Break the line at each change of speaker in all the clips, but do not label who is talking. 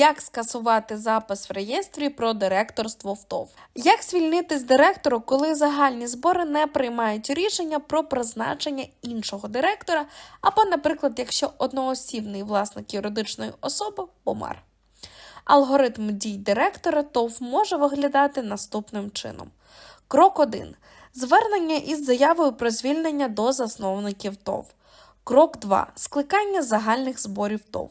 Як скасувати запис в реєстрі про директорство в ТОВ? Як звільнити з директору, коли загальні збори не приймають рішення про призначення іншого директора, або, наприклад, якщо одноосібний власник юридичної особи помер? Алгоритм дій директора ТОВ може виглядати наступним чином. Крок 1. Звернення із заявою про звільнення до засновників ТОВ. Крок 2. Скликання загальних зборів ТОВ.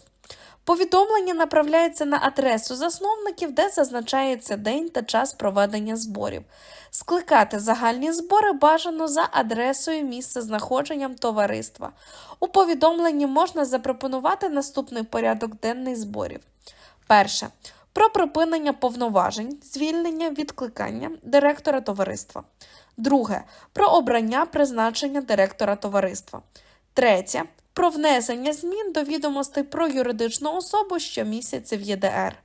Повідомлення направляється на адресу засновників, де зазначається день та час проведення зборів. Скликати загальні збори бажано за адресою місця знаходженням товариства. У повідомленні можна запропонувати наступний порядок денний зборів. Перше. Про припинення повноважень, звільнення, відкликання директора товариства. Друге. Про обрання призначення директора товариства. Третє. Про внесення змін до відомостей про юридичну особу щомісяця в ЄДР.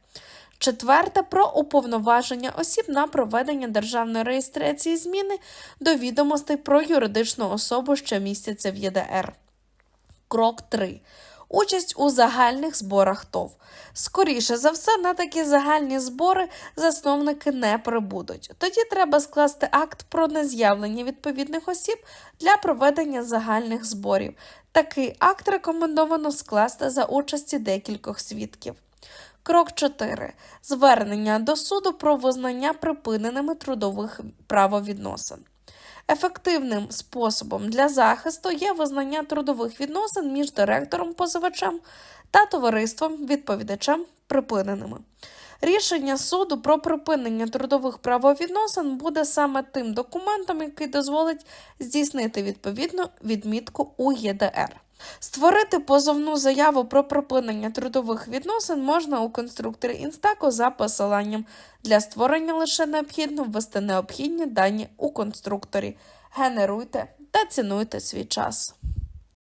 Четверте про уповноваження осіб на проведення державної реєстрації зміни до відомостей про юридичну особу щомісяця в ЄДР. Крок 3. Участь у загальних зборах ТОВ. Скоріше за все, на такі загальні збори засновники не прибудуть. Тоді треба скласти акт про нез'явлення відповідних осіб для проведення загальних зборів. Такий акт рекомендовано скласти за участі декількох свідків. Крок 4. Звернення до суду про визнання припиненими трудових правовідносин. Ефективним способом для захисту є визнання трудових відносин між директором позивачем та товариством відповідачем припиненими. Рішення суду про припинення трудових правовідносин буде саме тим документом, який дозволить здійснити відповідну відмітку у ЄДР. Створити позовну заяву про припинення трудових відносин можна у конструкторі Інстако за посиланням. Для створення лише необхідно ввести необхідні дані у конструкторі. Генеруйте та цінуйте свій час.